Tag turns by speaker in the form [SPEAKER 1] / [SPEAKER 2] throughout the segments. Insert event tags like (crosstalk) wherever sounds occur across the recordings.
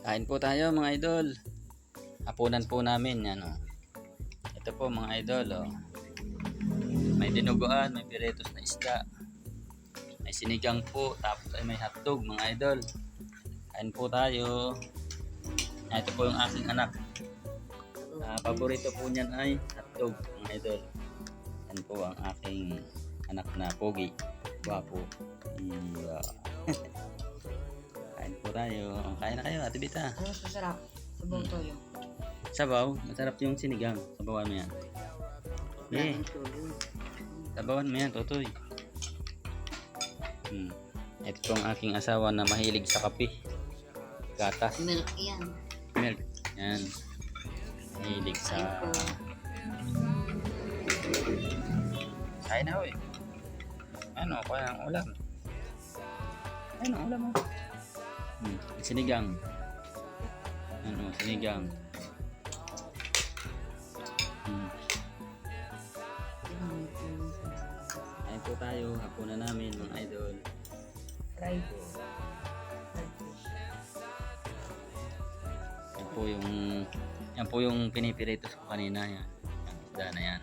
[SPEAKER 1] Kain po tayo mga idol. Hapunan po namin yan oh. Ito po mga idol oh. May dinuguan, may piretos na isda. May sinigang po, tapos ay may hotdog mga idol. Kain po tayo. Ito po yung aking anak. Ah, paborito po niyan ay hotdog mga idol. Yan po ang aking anak na pogi. Gwapo. Yeah. (laughs) Kain po tayo. Kain na kayo, Ate Bita.
[SPEAKER 2] Ano mas masarap? Sabong toyo.
[SPEAKER 1] Sabaw, masarap yung sinigang. Sabawan mo yan. Eh,
[SPEAKER 2] Daming tuloy.
[SPEAKER 1] sabawan mo yan, tutoy. Hmm. Ito po ang aking asawa na mahilig sa kape. Gatas,
[SPEAKER 2] Milk yan.
[SPEAKER 1] milk. Yan. Mahilig sa... Kain na ho eh. Ano, kaya ang ulam. Ano, ulam mo. Hmm. Sinigang. Ano, sinigang. Hmm. Kain po tayo, hapunan namin mga idol.
[SPEAKER 2] Fried.
[SPEAKER 1] Yan po yung yan po yung pinipiritos ko kanina yan. Yan, isda na yan.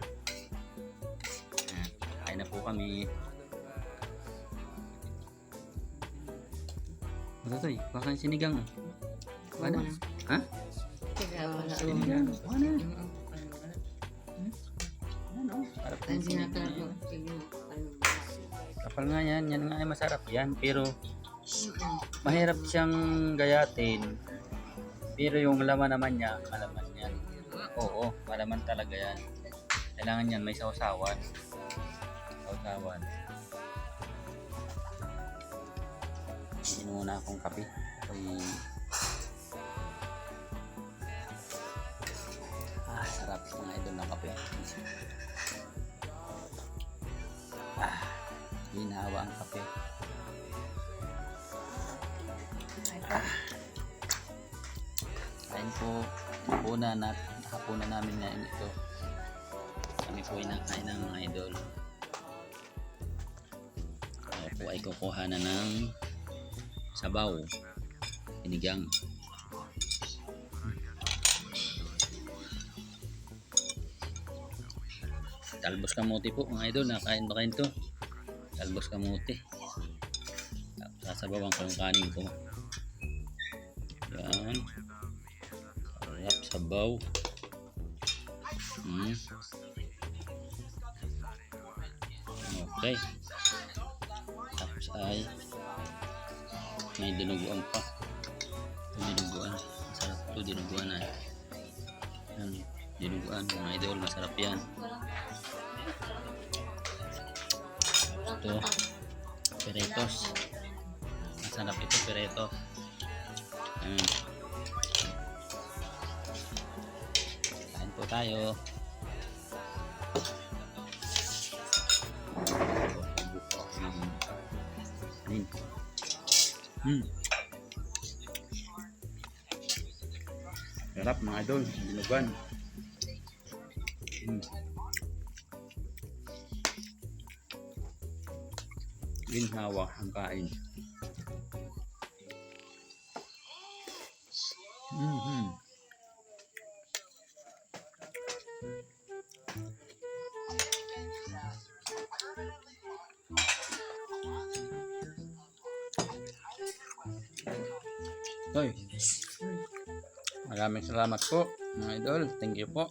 [SPEAKER 1] Yan. Kain na po kami. Sinigang.
[SPEAKER 2] sinatarap mo. Sige mo. Ano ba?
[SPEAKER 1] Kapal nga yan. Yan nga ay masarap yan. Pero mahirap siyang gayatin. Pero yung laman naman niya, malaman yan. Oo, malaman talaga yan. Kailangan yan may sausawan. Sausawan. Inom muna akong kape. Ay... Ah, sarap mga idol ng kape. Ah, hinawa ang kape. Kain po, hapunan at hapunan namin ngayon ito. Kami po inakain ng mga idol. Ako ay kukuha na ng sabaw. Sinigang. Talbos kamote po mga idol. Nakain ba kayo ito? Talbos kamote. Sasabawan ko yung kanin ko. Yan. Sarap sabaw. Hmm. Okay. Tapos ay may dinuguan pa. Ito dinuguan. Masarap ito dinuguan ay. Yan. Dinuguan mga idol. Masarap yan. Ito. Peretos. Masarap ito pereto. Yan. Kain po tayo. Hmm. Hmm. Sarap mga idol, dinugan. Hmm. Ginhawa ang kain. Mhm. Hoy. Maraming salamat po, mga idol. Thank you po.